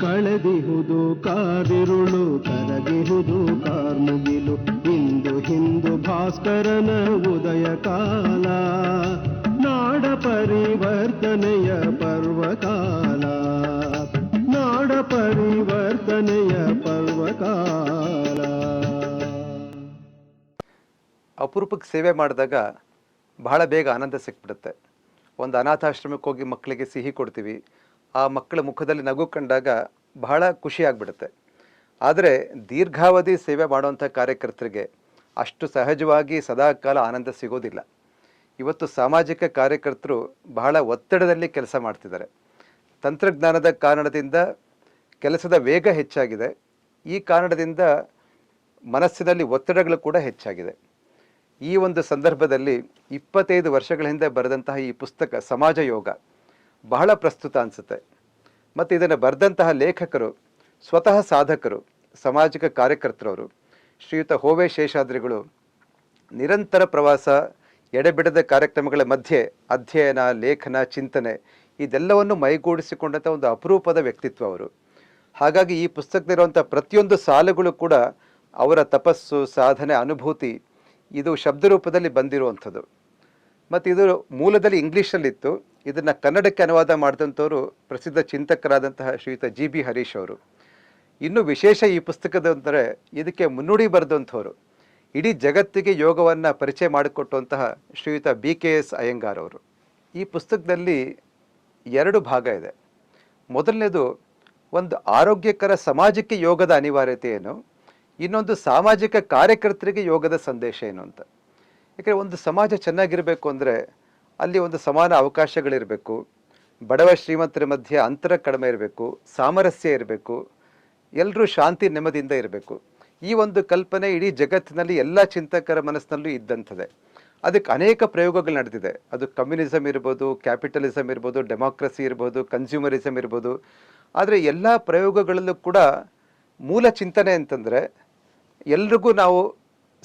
ಕಳೆದಿಹುದು, ಕಾದಿರುಳು, ಕರಗಿಹುದು, ಕಾರ್ಮುಗಿಲು. ಇಂದು ಹಿಂದು ಭಾಸ್ಕರನ ಉದಯ ಕಾಲ, ನಾಡ ಪರಿವರ್ತನೆಯ ಪರ್ವಕಾಲ. ನಾಡ ಪರಿವರ್ತನೆಯ ಪರ್ವಕಾಲ. ಅಪರೂಪಕ್ಕೆ ಸೇವೆ ಮಾಡಿದಾಗ ಬಹಳ ಬೇಗ ಆನಂದ ಸಿಕ್ಬಿಡುತ್ತೆ. ಒಂದು ಅನಾಥಾಶ್ರಮಕ್ಕೆ ಹೋಗಿ ಮಕ್ಕಳಿಗೆ ಸಿಹಿ ಕೊಡ್ತೀವಿ ಆ ಮಕ್ಕಳ ಮುಖದಲ್ಲಿ ನಗು ಕಂಡಾಗ ಬಹಳ ಖುಷಿ ಆಗಿಬಿಡುತ್ತೆ. ಆದರೆ ದೀರ್ಘಾವಧಿ ಸೇವೆ ಮಾಡುವಂಥ ಕಾರ್ಯಕರ್ತರಿಗೆ ಅಷ್ಟು ಸಹಜವಾಗಿ ಸದಾಕಾಲ ಆನಂದ ಸಿಗೋದಿಲ್ಲ. ಇವತ್ತು ಸಾಮಾಜಿಕ ಕಾರ್ಯಕರ್ತರು ಬಹಳ ಒತ್ತಡದಲ್ಲಿ ಕೆಲಸ ಮಾಡ್ತಿದ್ದಾರೆ. ತಂತ್ರಜ್ಞಾನದ ಕಾರಣದಿಂದ ಕೆಲಸದ ವೇಗ ಹೆಚ್ಚಾಗಿದೆ. ಈ ಕಾರಣದಿಂದ ಮನಸ್ಸಿನಲ್ಲಿ ಒತ್ತಡಗಳು ಕೂಡ ಹೆಚ್ಚಾಗಿದೆ. ಈ ಒಂದು ಸಂದರ್ಭದಲ್ಲಿ ಇಪ್ಪತ್ತೈದು ವರ್ಷಗಳ ಹಿಂದೆ ಬರೆದಂತಹ ಈ ಪುಸ್ತಕ ಸಮಾಜ ಯೋಗ ಬಹಳ ಪ್ರಸ್ತುತ ಅನಿಸುತ್ತೆ. ಮತ್ತು ಇದನ್ನು ಬರೆದಂತಹ ಲೇಖಕರು, ಸ್ವತಃ ಸಾಧಕರು, ಸಾಮಾಜಿಕ ಕಾರ್ಯಕರ್ತರವರು, ಶ್ರೀಯುತ ಹೋವೆ ಶೇಷಾದ್ರಿಗಳು, ನಿರಂತರ ಪ್ರವಾಸ, ಎಡೆಬಿಡದ ಕಾರ್ಯಕ್ರಮಗಳ ಮಧ್ಯೆ ಅಧ್ಯಯನ, ಲೇಖನ, ಚಿಂತನೆ, ಇದೆಲ್ಲವನ್ನು ಮೈಗೂಡಿಸಿಕೊಂಡಂಥ ಒಂದು ಅಪರೂಪದ ವ್ಯಕ್ತಿತ್ವ ಅವರು. ಹಾಗಾಗಿ ಈ ಪುಸ್ತಕದಲ್ಲಿರುವಂಥ ಪ್ರತಿಯೊಂದು ಸಾಲುಗಳು ಕೂಡ ಅವರ ತಪಸ್ಸು, ಸಾಧನೆ, ಅನುಭೂತಿ ಇದು ಶಬ್ದ ರೂಪದಲ್ಲಿ ಬಂದಿರುವಂಥದ್ದು. ಮತ್ತು ಇದು ಮೂಲದಲ್ಲಿ ಇಂಗ್ಲೀಷಲ್ಲಿತ್ತು ಇದನ್ನು ಕನ್ನಡಕ್ಕೆ ಅನುವಾದ ಮಾಡಿದಂಥವರು ಪ್ರಸಿದ್ಧ ಚಿಂತಕರಾದಂತಹ ಶ್ರೀಯುತ ಜಿ ಬಿ ಹರೀಶ್ ಅವರು. ಇನ್ನು ವಿಶೇಷ ಈ ಪುಸ್ತಕದ ಅಂದರೆ ಇದಕ್ಕೆ ಮುನ್ನುಡಿ ಬರೆದಂಥವರು. ಇಡೀ ಜಗತ್ತಿಗೆ ಯೋಗವನ್ನು ಪರಿಚಯ ಮಾಡಿಕೊಟ್ಟಂತಹ ಶ್ರೀಯುತ ಬಿ ಕೆ ಎಸ್ ಅಯ್ಯಂಗಾರ್ ಅವರು. ಈ ಪುಸ್ತಕದಲ್ಲಿ ಎರಡು ಭಾಗ ಇದೆ. ಮೊದಲನೇದು, ಒಂದು ಆರೋಗ್ಯಕರ ಸಮಾಜಕ್ಕೆ ಯೋಗದ ಅನಿವಾರ್ಯತೆ ಏನು? ಇನ್ನೊಂದು ಸಾಮಾಜಿಕ ಕಾರ್ಯಕರ್ತರಿಗೆ ಯೋಗದ ಸಂದೇಶ ಏನು ಅಂತ. ಯಾಕೆಂದರೆ ಒಂದು ಸಮಾಜ ಚೆನ್ನಾಗಿರಬೇಕು ಅಂದರೆ ಅಲ್ಲಿ ಒಂದು ಸಮಾನ ಅವಕಾಶಗಳಿರಬೇಕು. ಬಡವ ಶ್ರೀಮಂತರ ಮಧ್ಯೆ ಅಂತರ ಕಡಿಮೆ ಇರಬೇಕು, ಸಾಮರಸ್ಯ ಇರಬೇಕು ಎಲ್ಲರೂ ಶಾಂತಿ ನೆಮ್ಮದಿಯಿಂದ ಇರಬೇಕು. ಈ ಒಂದು ಕಲ್ಪನೆ ಇಡೀ ಜಗತ್ತಿನಲ್ಲಿ ಎಲ್ಲ ಚಿಂತಕರ ಮನಸ್ಸಿನಲ್ಲೂ ಇದ್ದಂಥದ್ದೇ. ಅದಕ್ಕೆ ಅನೇಕ ಪ್ರಯೋಗಗಳು ನಡೆದಿದೆ. ಅದು ಕಮ್ಯುನಿಸಮ್ ಇರ್ಬೋದು ಕ್ಯಾಪಿಟಲಿಸಮ್ ಇರ್ಬೋದು, ಡೆಮಾಕ್ರಸಿ ಇರ್ಬೋದು ಕನ್ಸ್ಯೂಮರಿಸಮ್ ಇರ್ಬೋದು. ಆದರೆ ಎಲ್ಲ ಪ್ರಯೋಗಗಳಲ್ಲೂ ಕೂಡ ಮೂಲ ಚಿಂತನೆ ಅಂತಂದರೆ ಎಲ್ರಿಗೂ ನಾವು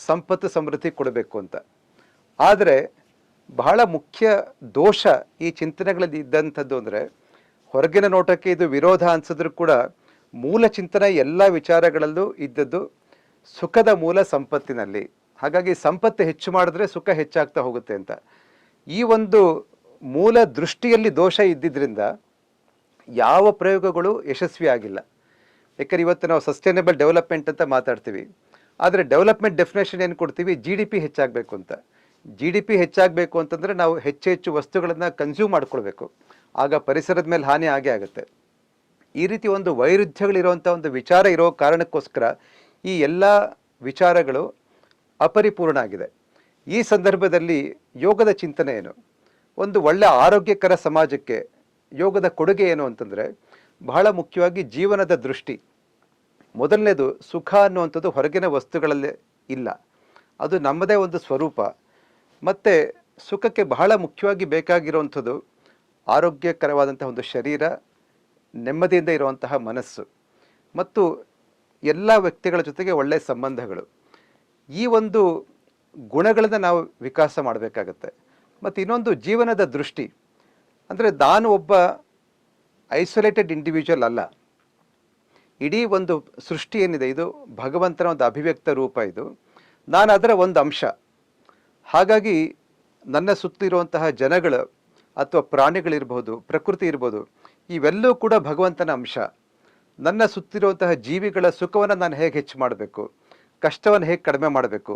ಸಂಪತ್ತು ಸಮೃದ್ಧಿ ಕೊಡಬೇಕು ಅಂತ. ಆದರೆ ಬಹಳ ಮುಖ್ಯ ದೋಷ ಈ ಚಿಂತನೆಗಳಲ್ಲಿ ಇದ್ದಂಥದ್ದು ಅಂದರೆ ಹೊರಗಿನ ನೋಟಕ್ಕೆ ಇದು ವಿರೋಧ ಅನ್ಸಿದ್ರು ಕೂಡ ಮೂಲ ಚಿಂತನೆ ಎಲ್ಲ ವಿಚಾರಗಳಲ್ಲೂ ಇದ್ದದ್ದು ಸುಖದ ಮೂಲ ಸಂಪತ್ತಿನಲ್ಲಿ. ಹಾಗಾಗಿ ಸಂಪತ್ತು ಹೆಚ್ಚು ಮಾಡಿದ್ರೆ ಸುಖ ಹೆಚ್ಚಾಗ್ತಾ ಹೋಗುತ್ತೆ ಅಂತ. ಈ ಒಂದು ಮೂಲ ದೃಷ್ಟಿಯಲ್ಲಿ ದೋಷ ಇದ್ದಿದ್ದರಿಂದ ಯಾವ ಪ್ರಯೋಗಗಳು ಯಶಸ್ವಿ ಆಗಿಲ್ಲ. ಯಾಕಂದ್ರೆ ಇವತ್ತು ನಾವು ಸಸ್ಟೈನಬಲ್ ಡೆವಲಪ್ಮೆಂಟ್ ಅಂತ ಮಾತಾಡ್ತೀವಿ. ಆದರೆ ಡೆವಲಪ್ಮೆಂಟ್ ಡೆಫಿನೇಷನ್ ಏನು ಕೊಡ್ತೀವಿ? ಜಿ ಡಿ ಪಿ ಹೆಚ್ಚಾಗಬೇಕು ಅಂತ. ಜಿ ಡಿ ಪಿ ಹೆಚ್ಚಾಗಬೇಕು ಅಂತಂದರೆ ನಾವು ಹೆಚ್ಚು ಹೆಚ್ಚು ವಸ್ತುಗಳನ್ನು ಕನ್ಸ್ಯೂಮ್ ಮಾಡ್ಕೊಳ್ಬೇಕು. ಆಗ ಪರಿಸರದ ಮೇಲೆ ಹಾನಿ ಆಗೇ ಆಗುತ್ತೆ. ಈ ರೀತಿ ಒಂದು ವೈರುಧ್ಯಗಳಿರುವಂಥ ಒಂದು ವಿಚಾರ ಇರೋ ಕಾರಣಕ್ಕೋಸ್ಕರ ಈ ಎಲ್ಲ ವಿಚಾರಗಳು ಅಪರಿಪೂರ್ಣ ಆಗಿದೆ ಈ ಸಂದರ್ಭದಲ್ಲಿ ಯೋಗದ ಚಿಂತನೆ ಏನು? ಒಂದು ಒಳ್ಳೆ ಆರೋಗ್ಯಕರ ಸಮಾಜಕ್ಕೆ ಯೋಗದ ಕೊಡುಗೆ ಏನು ಅಂತಂದರೆ ಬಹಳ ಮುಖ್ಯವಾಗಿ ಜೀವನದ ದೃಷ್ಟಿ. ಮೊದಲನೇದು ಸುಖ ಅನ್ನುವಂಥದ್ದು ಹೊರಗಿನ ವಸ್ತುಗಳಲ್ಲೇ ಇಲ್ಲ. ಅದು ನಮ್ಮದೇ ಒಂದು ಸ್ವರೂಪ. ಮತ್ತು ಸುಖಕ್ಕೆ ಬಹಳ ಮುಖ್ಯವಾಗಿ ಬೇಕಾಗಿರುವಂಥದ್ದು ಆರೋಗ್ಯಕರವಾದಂತಹ ಒಂದು ಶರೀರ, ನೆಮ್ಮದಿಯಿಂದ ಇರುವಂತಹ ಮನಸ್ಸು ಮತ್ತು ಎಲ್ಲ ವ್ಯಕ್ತಿಗಳ ಜೊತೆಗೆ ಒಳ್ಳೆಯ ಸಂಬಂಧಗಳು. ಈ ಒಂದು ಗುಣಗಳನ್ನು ನಾವು ವಿಕಾಸ ಮಾಡಬೇಕಾಗತ್ತೆ. ಮತ್ತು ಇನ್ನೊಂದು ಜೀವನದ ದೃಷ್ಟಿ. ಅಂದರೆ ನಾನು ಒಬ್ಬ ಐಸೋಲೇಟೆಡ್ ಇಂಡಿವಿಜುವಲ್ ಅಲ್ಲ. ಇಡೀ ಒಂದು ಸೃಷ್ಟಿ ಏನಿದೆ, ಇದು ಭಗವಂತನ ಒಂದು ಅಭಿವ್ಯಕ್ತ ರೂಪ ಇದು. ನಾನು ಅದರ ಒಂದು ಅಂಶ. ಹಾಗಾಗಿ ನನ್ನ ಸುತ್ತಿರುವಂತಹ ಜನಗಳು ಅಥವಾ ಪ್ರಾಣಿಗಳಿರ್ಬೋದು ಪ್ರಕೃತಿ ಇರ್ಬೋದು, ಇವೆಲ್ಲವೂ ಕೂಡ ಭಗವಂತನ ಅಂಶ. ನನ್ನ ಸುತ್ತಿರುವಂತಹ ಜೀವಿಗಳ ಸುಖವನ್ನು ನಾನು ಹೇಗೆ ಹೆಚ್ಚು ಮಾಡಬೇಕು, ಕಷ್ಟವನ್ನು ಹೇಗೆ ಕಡಿಮೆ ಮಾಡಬೇಕು,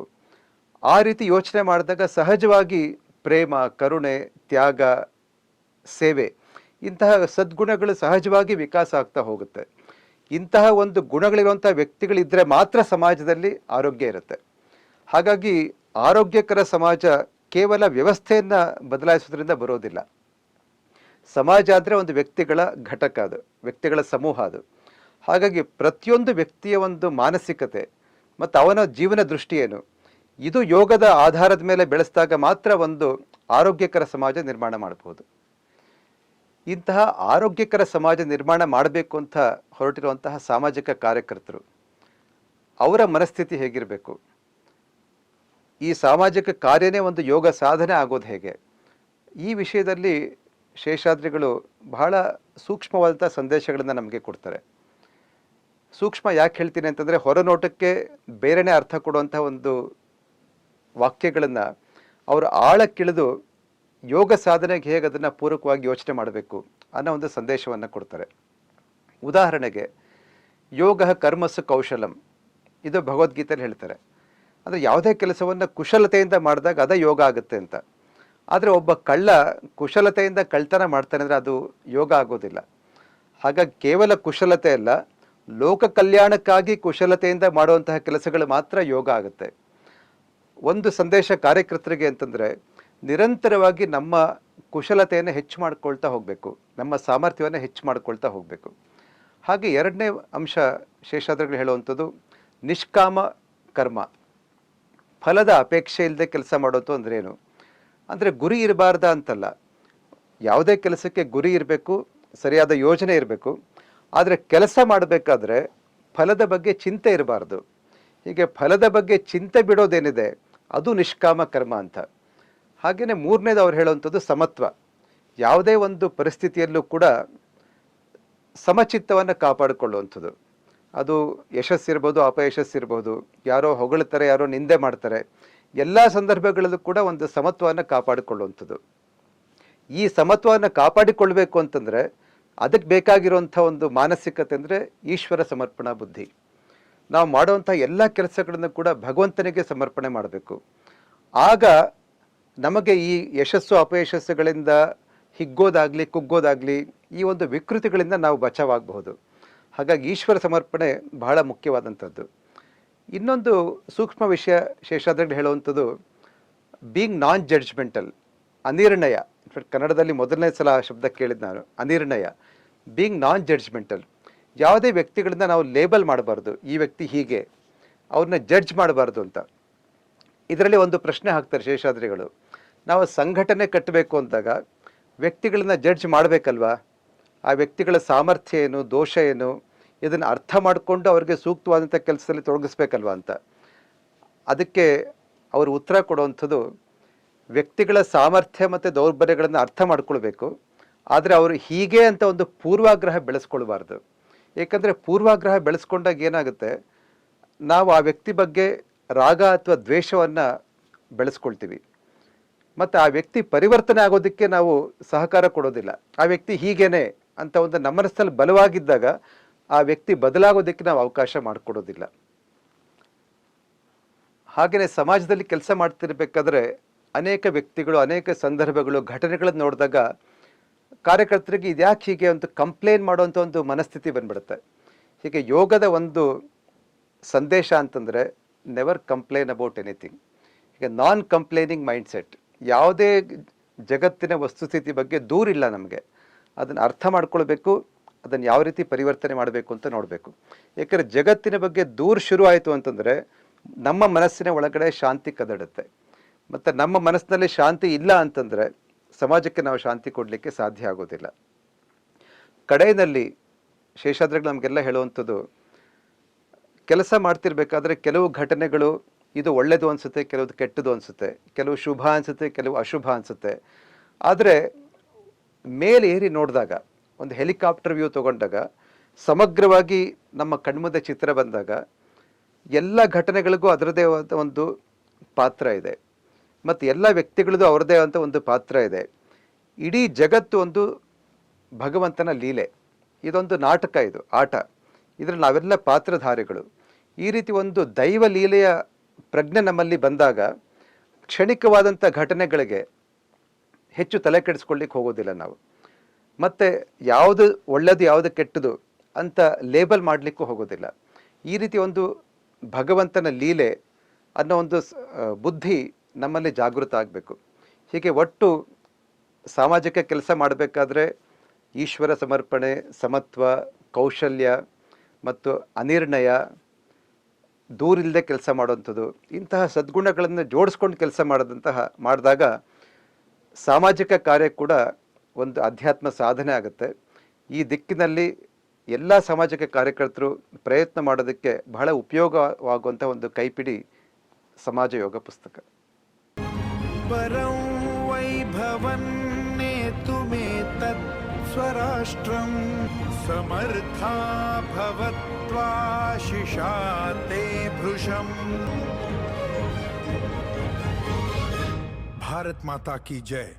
ಆ ರೀತಿ ಯೋಚನೆ ಮಾಡಿದಾಗ ಸಹಜವಾಗಿ ಪ್ರೇಮ, ಕರುಣೆ, ತ್ಯಾಗ, ಸೇವೆ ಇಂತಹ ಸದ್ಗುಣಗಳು ಸಹಜವಾಗಿ ವಿಕಾಸ ಆಗ್ತಾ ಹೋಗುತ್ತೆ. ಇಂತಹ ಒಂದು ಗುಣಗಳಿರುವಂಥ ವ್ಯಕ್ತಿಗಳಿದ್ದರೆ ಮಾತ್ರ ಸಮಾಜದಲ್ಲಿ ಆರೋಗ್ಯ ಇರುತ್ತೆ. ಹಾಗಾಗಿ ಆರೋಗ್ಯಕರ ಸಮಾಜ ಕೇವಲ ವ್ಯವಸ್ಥೆಯನ್ನು ಬದಲಾಯಿಸೋದ್ರಿಂದ ಬರೋದಿಲ್ಲ. ಸಮಾಜ ಅಂದರೆ ಒಂದು ವ್ಯಕ್ತಿಗಳ ಘಟಕ ಅದು, ವ್ಯಕ್ತಿಗಳ ಸಮೂಹ ಅದು. ಹಾಗಾಗಿ ಪ್ರತಿಯೊಂದು ವ್ಯಕ್ತಿಯ ಒಂದು ಮಾನಸಿಕತೆ ಮತ್ತು ಅವನ ಜೀವನ ದೃಷ್ಟಿ ಏನು, ಇದು ಯೋಗದ ಆಧಾರದ ಮೇಲೆ ಬೆಳೆಸಿದಾಗ ಮಾತ್ರ ಒಂದು ಆರೋಗ್ಯಕರ ಸಮಾಜ ನಿರ್ಮಾಣ ಮಾಡಬಹುದು. ಇಂತಹ ಆರೋಗ್ಯಕರ ಸಮಾಜ ನಿರ್ಮಾಣ ಮಾಡಬೇಕು ಅಂತ ಹೊರಟಿರುವಂತಹ ಸಾಮಾಜಿಕ ಕಾರ್ಯಕರ್ತರು, ಅವರ ಮನಸ್ಥಿತಿ ಹೇಗಿರಬೇಕು? ಈ ಸಾಮಾಜಿಕ ಕಾರ್ಯನೇ ಒಂದು ಯೋಗ ಸಾಧನೆ ಆಗೋದು ಹೇಗೆ? ಈ ವಿಷಯದಲ್ಲಿ ಶೇಷಾದ್ರಿಗಳು ಬಹಳ ಸೂಕ್ಷ್ಮವಾದಂಥ ಸಂದೇಶಗಳನ್ನು ನಮಗೆ ಕೊಡ್ತಾರೆ. ಸೂಕ್ಷ್ಮ ಯಾಕೆ ಹೇಳ್ತೀನಿ ಅಂತಂದರೆ ಹೊರನೋಟಕ್ಕೆ ಬೇರೆನೇ ಅರ್ಥ ಕೊಡುವಂಥ ಒಂದು ವಾಕ್ಯಗಳನ್ನು ಅವರು ಆಳಕ್ಕಿಳಿದು ಯೋಗ ಸಾಧನೆಗೆ ಹೇಗೆ ಅದನ್ನು ಪೂರಕವಾಗಿ ಯೋಚನೆ ಮಾಡಬೇಕು ಅನ್ನೋ ಒಂದು ಸಂದೇಶವನ್ನು ಕೊಡ್ತಾರೆ. ಉದಾಹರಣೆಗೆ ಯೋಗ ಕರ್ಮಸು ಕೌಶಲಂ. ಇದು ಭಗವದ್ಗೀತೆಯಲ್ಲಿ ಹೇಳ್ತಾರೆ. ಅಂದರೆ ಯಾವುದೇ ಕೆಲಸವನ್ನು ಕುಶಲತೆಯಿಂದ ಮಾಡಿದಾಗ ಅದೇ ಯೋಗ ಆಗುತ್ತೆ ಅಂತ. ಆದರೆ ಒಬ್ಬ ಕಳ್ಳ ಕುಶಲತೆಯಿಂದ ಕಳ್ತನ ಮಾಡ್ತಾನೆ ಅಂದರೆ ಅದು ಯೋಗ ಆಗೋದಿಲ್ಲ. ಹಾಗಾಗಿ ಕೇವಲ ಕುಶಲತೆ ಅಲ್ಲ, ಲೋಕ ಕಲ್ಯಾಣಕ್ಕಾಗಿ ಕುಶಲತೆಯಿಂದ ಮಾಡುವಂತಹ ಕೆಲಸಗಳು ಮಾತ್ರ ಯೋಗ ಆಗುತ್ತೆ. ಒಂದು ಸಂದೇಶ ಕಾರ್ಯಕರ್ತರಿಗೆ ಅಂತಂದರೆ, ನಿರಂತರವಾಗಿ ನಮ್ಮ ಕುಶಲತೆಯನ್ನು ಹೆಚ್ಚು ಮಾಡ್ಕೊಳ್ತಾ ಹೋಗಬೇಕು. ನಮ್ಮ ಸಾಮರ್ಥ್ಯವನ್ನು ಹೆಚ್ಚು ಮಾಡ್ಕೊಳ್ತಾ ಹೋಗಬೇಕು. ಹಾಗೆ ಎರಡನೇ ಅಂಶ ಶೇಷಾದ್ರಿಗಳು ಹೇಳುವಂಥದ್ದು, ನಿಷ್ಕಾಮ ಕರ್ಮ. ಫಲದ ಅಪೇಕ್ಷೆ ಇಲ್ಲದೆ ಕೆಲಸ ಮಾಡೋದು ಅಂದ್ರೆ ಏನು? ಅಂದರೆ ಗುರಿ ಇರಬಾರ್ದ ಅಂತಲ್ಲ. ಯಾವುದೇ ಕೆಲಸಕ್ಕೆ ಗುರಿ ಇರಬೇಕು, ಸರಿಯಾದ ಯೋಜನೆ ಇರಬೇಕು, ಆದರೆ ಕೆಲಸ ಮಾಡಬೇಕಾದ್ರೆ ಫಲದ ಬಗ್ಗೆ ಚಿಂತೆ ಇರಬಾರ್ದು. ಹೀಗೆ ಫಲದ ಬಗ್ಗೆ ಚಿಂತೆ ಬಿಡೋದೇನಿದೆ, ಅದು ನಿಷ್ಕಾಮ ಕರ್ಮ ಅಂತ. ಹಾಗೆಯೇ ಮೂರನೇದು ಅವ್ರು ಹೇಳುವಂಥದ್ದು ಸಮತ್ವ. ಯಾವುದೇ ಒಂದು ಪರಿಸ್ಥಿತಿಯಲ್ಲೂ ಕೂಡ ಸಮಚಿತ್ತವನ್ನು ಕಾಪಾಡಿಕೊಳ್ಳುವಂಥದ್ದು. ಅದು ಯಶಸ್ಸಿರ್ಬೋದು ಅಪಯಶಸ್ಸಿರ್ಬೋದು. ಯಾರೋ ಹೊಗಳ್ತಾರೆ, ಯಾರೋ ನಿಂದೆ ಮಾಡ್ತಾರೆ. ಎಲ್ಲ ಸಂದರ್ಭಗಳಲ್ಲೂ ಕೂಡ ಒಂದು ಸಮತ್ವವನ್ನು ಕಾಪಾಡಿಕೊಳ್ಳುವಂಥದ್ದು. ಈ ಸಮತ್ವವನ್ನು ಕಾಪಾಡಿಕೊಳ್ಬೇಕು ಅಂತಂದರೆ ಅದಕ್ಕೆ ಬೇಕಾಗಿರುವಂಥ ಒಂದು ಮಾನಸಿಕತೆ ಅಂದರೆ ಈಶ್ವರ ಸಮರ್ಪಣಾ ಬುದ್ಧಿ. ನಾವು ಮಾಡುವಂಥ ಎಲ್ಲ ಕೆಲಸಗಳನ್ನು ಕೂಡ ಭಗವಂತನಿಗೆ ಸಮರ್ಪಣೆ ಮಾಡಬೇಕು. ಆಗ ನಮಗೆ ಈ ಯಶಸ್ಸು ಅಪಯಶಸ್ಸುಗಳಿಂದ ಹಿಗ್ಗೋದಾಗಲಿ, ಕುಗ್ಗೋದಾಗಲಿ ಈ ಒಂದು ವಿಕೃತಿಗಳಿಂದ ನಾವು ಬಚಾವಾಗಬಹುದು. ಹಾಗಾಗಿ ಈಶ್ವರ ಸಮರ್ಪಣೆ ಬಹಳ ಮುಖ್ಯವಾದಂಥದ್ದು. ಇನ್ನೊಂದು ಸೂಕ್ಷ್ಮ ವಿಷಯ ಶೇಷಾದ್ರಿಗಳು ಹೇಳುವಂಥದ್ದು ಬೀಯಿಂಗ್ ನಾನ್ ಜಡ್ಜ್ಮೆಂಟಲ್ ಅನಿರ್ಣಯ ಇನ್ಫ್ಯಾಕ್ಟ್ ಕನ್ನಡದಲ್ಲಿ ಮೊದಲನೇ ಸಲ ಆ ಶಬ್ದ ಕೇಳಿದ್ದು ನಾನು, ಅನಿರ್ಣಯ ಬೀಯಿಂಗ್ ನಾನ್ ಜಡ್ಜ್ಮೆಂಟಲ್ ಯಾವುದೇ ವ್ಯಕ್ತಿಗಳಿಂದ ನಾವು ಲೇಬಲ್ ಮಾಡಬಾರ್ದು, ಈ ವ್ಯಕ್ತಿ ಹೀಗೆ, ಅವ್ರನ್ನ ಜಡ್ಜ್ ಮಾಡಬಾರ್ದು ಅಂತ. ಇದರಲ್ಲಿ ಒಂದು ಪ್ರಶ್ನೆ ಹಾಕ್ತಾರೆ ಶೇಷಾದ್ರಿಗಳು. ನಾವು ಸಂಘಟನೆ ಕಟ್ಟಬೇಕು ಅಂದಾಗ ವ್ಯಕ್ತಿಗಳನ್ನ ಜಡ್ಜ್ ಮಾಡಬೇಕಲ್ವಾ? ಆ ವ್ಯಕ್ತಿಗಳ ಸಾಮರ್ಥ್ಯ ಏನು, ದೋಷ ಏನು, ಇದನ್ನು ಅರ್ಥ ಮಾಡಿಕೊಂಡು ಅವರಿಗೆ ಸೂಕ್ತವಾದಂಥ ಕೆಲಸದಲ್ಲಿ ತೊಡಗಿಸ್ಬೇಕಲ್ವ ಅಂತ. ಅದಕ್ಕೆ ಅವರು ಉತ್ತರ ಕೊಡುವಂಥದ್ದು, ವ್ಯಕ್ತಿಗಳ ಸಾಮರ್ಥ್ಯ ಮತ್ತು ದೌರ್ಬಲ್ಯಗಳನ್ನು ಅರ್ಥ ಮಾಡ್ಕೊಳ್ಬೇಕು. ಆದರೆ ಅವರು ಹೀಗೆ ಅಂತ ಒಂದು ಪೂರ್ವಾಗ್ರಹ ಬೆಳೆಸ್ಕೊಳ್ಬಾರ್ದು. ಏಕೆಂದರೆ ಪೂರ್ವಾಗ್ರಹ ಬೆಳೆಸ್ಕೊಂಡಾಗ ಏನಾಗುತ್ತೆ, ನಾವು ಆ ವ್ಯಕ್ತಿ ಬಗ್ಗೆ ರಾಗ ಅಥವಾ ದ್ವೇಷವನ್ನು ಬೆಳೆಸ್ಕೊಳ್ತೀವಿ. ಮತ್ತು ಆ ವ್ಯಕ್ತಿ ಪರಿವರ್ತನೆ ಆಗೋದಕ್ಕೆ ನಾವು ಸಹಕಾರ ಕೊಡೋದಿಲ್ಲ. ಆ ವ್ಯಕ್ತಿ ಹೀಗೇನೆ ಅಂತ ಒಂದು ನಮ್ಮ ಮನಸ್ಸಲ್ಲಿ ಬಲವಾಗಿದ್ದಾಗ ಆ ವ್ಯಕ್ತಿ ಬದಲಾಗೋದಕ್ಕೆ ನಾವು ಅವಕಾಶ ಮಾಡಿಕೊಡೋದಿಲ್ಲ. ಹಾಗೆಯೇ ಸಮಾಜದಲ್ಲಿ ಕೆಲಸ ಮಾಡ್ತಿರ್ಬೇಕಾದ್ರೆ ಅನೇಕ ವ್ಯಕ್ತಿಗಳು, ಅನೇಕ ಸಂದರ್ಭಗಳು, ಘಟನೆಗಳನ್ನು ನೋಡಿದಾಗ ಕಾರ್ಯಕರ್ತರಿಗೆ ಇದ್ಯಾಕೆ ಹೀಗೆ ಒಂದು ಕಂಪ್ಲೇನ್ ಮಾಡುವಂಥ ಒಂದು ಮನಸ್ಥಿತಿ ಬಂದ್ಬಿಡುತ್ತೆ. ಹೀಗೆ ಯೋಗದ ಒಂದು ಸಂದೇಶ ಅಂತಂದರೆ ನೆವರ್ ಕಂಪ್ಲೇನ್ ಅಬೌಟ್ ಎನಿಥಿಂಗ್ ಹೀಗೆ ನಾನ್ ಕಂಪ್ಲೇನಿಂಗ್ ಮೈಂಡ್ ಸೆಟ್ ಯಾವುದೇ ಜಗತ್ತಿನ ವಸ್ತುಸ್ಥಿತಿ ಬಗ್ಗೆ ದೂರಿಲ್ಲ ನಮಗೆ. ಅದನ್ನು ಅರ್ಥ ಮಾಡ್ಕೊಳ್ಬೇಕು, ಅದನ್ನು ಯಾವ ರೀತಿ ಪರಿವರ್ತನೆ ಮಾಡಬೇಕು ಅಂತ ನೋಡಬೇಕು. ಏಕೆಂದರೆ ಜಗತ್ತಿನ ಬಗ್ಗೆ ದೂರ ಶುರು ಆಯಿತು ಅಂತಂದರೆ ನಮ್ಮ ಮನಸ್ಸಿನ ಒಳಗಡೆ ಶಾಂತಿ ಕದಡುತ್ತೆ. ಮತ್ತು ನಮ್ಮ ಮನಸ್ಸಿನಲ್ಲಿ ಶಾಂತಿ ಇಲ್ಲ ಅಂತಂದರೆ ಸಮಾಜಕ್ಕೆ ನಾವು ಶಾಂತಿ ಕೊಡಲಿಕ್ಕೆ ಸಾಧ್ಯ ಆಗೋದಿಲ್ಲ. ಕಡೆಯಲ್ಲಿ ಶೇಷಾದ್ರಿಗಳು ನಮಗೆಲ್ಲ ಹೇಳುವಂಥದ್ದು, ಕೆಲಸ ಮಾಡ್ತಿರ್ಬೇಕಾದ್ರೆ ಕೆಲವು ಘಟನೆಗಳು ಇದು ಒಳ್ಳೆಯದು ಅನಿಸುತ್ತೆ, ಕೆಲವು ಕೆಟ್ಟದು ಅನಿಸುತ್ತೆ, ಕೆಲವು ಶುಭ ಅನಿಸುತ್ತೆ, ಕೆಲವು ಅಶುಭ ಅನಿಸುತ್ತೆ. ಆದರೆ ಮೇಲೆ ಏರಿ ನೋಡಿದಾಗ, ಒಂದು ಹೆಲಿಕಾಪ್ಟರ್ ವ್ಯೂ ತಗೊಂಡಾಗ, ಸಮಗ್ರವಾಗಿ ನಮ್ಮ ಕಣ್ಮುಂದೆ ಚಿತ್ರ ಬಂದಾಗ, ಎಲ್ಲ ಘಟನೆಗಳಿಗೂ ಅದರದೇ ಆದ ಒಂದು ಪಾತ್ರ ಇದೆ. ಮತ್ತು ಎಲ್ಲ ವ್ಯಕ್ತಿಗಳದ್ದು ಅವರದೇ ಆದಂಥ ಒಂದು ಪಾತ್ರ ಇದೆ. ಇಡೀ ಜಗತ್ತು ಒಂದು ಭಗವಂತನ ಲೀಲೆ. ಇದೊಂದು ನಾಟಕ ಇದು, ಆಟ. ಇದರಲ್ಲಿ ನಾವೆಲ್ಲ ಪಾತ್ರಧಾರಿಗಳು. ಈ ರೀತಿ ಒಂದು ದೈವ ಲೀಲೆಯ ಪ್ರಜ್ಞೆ ನಮ್ಮಲ್ಲಿ ಬಂದಾಗ ಕ್ಷಣಿಕವಾದಂಥ ಘಟನೆಗಳಿಗೆ ಹೆಚ್ಚು ತಲೆ ಕೆಡಿಸ್ಕೊಳ್ಳಿಕ್ಕೆ ಹೋಗೋದಿಲ್ಲ ನಾವು. ಮತ್ತು ಯಾವುದು ಒಳ್ಳೆಯದು ಯಾವುದು ಕೆಟ್ಟದು ಅಂತ ಲೇಬಲ್ ಮಾಡಲಿಕ್ಕೂ ಹೋಗೋದಿಲ್ಲ. ಈ ರೀತಿ ಒಂದು ಭಗವಂತನ ಲೀಲೆ ಅನ್ನೋ ಒಂದು ಬುದ್ಧಿ ನಮ್ಮಲ್ಲಿ ಜಾಗೃತ ಆಗಬೇಕು. ಹೀಗೆ ಒಟ್ಟು ಸಾಮಾಜಿಕ ಕೆಲಸ ಮಾಡಬೇಕಾದ್ರೆ ಈಶ್ವರ ಸಮರ್ಪಣೆ, ಸಮತ್ವ, ಕೌಶಲ್ಯ ಮತ್ತು ಅನಿರ್ಣಯ ದೂರಿಲ್ಲದೆ ಕೆಲಸ ಮಾಡುವಂಥದ್ದು, ಇಂತಹ ಸದ್ಗುಣಗಳನ್ನು ಜೋಡಿಸ್ಕೊಂಡು ಕೆಲಸ ಮಾಡಿದಂತಹ, ಮಾಡಿದಾಗ ಸಾಮಾಜಿಕ ಕಾರ್ಯ ಕೂಡ ಒಂದು ಅಧ್ಯಾತ್ಮ ಸಾಧನೆ ಆಗುತ್ತೆ. ಈ ದಿಕ್ಕಿನಲ್ಲಿ ಎಲ್ಲ ಸಾಮಾಜಿಕ ಕಾರ್ಯಕರ್ತರು ಪ್ರಯತ್ನ ಮಾಡೋದಕ್ಕೆ ಬಹಳ ಉಪಯೋಗವಾಗುವಂಥ ಒಂದು ಕೈಪಿಡಿ ಸಮಾಜ ಯೋಗ ಪುಸ್ತಕ. ಸಮರ್ಥಾ ಭವತ್ವಾ ಶಿಶಾತೆ ಭೃಶಂ. भारत माता की जय।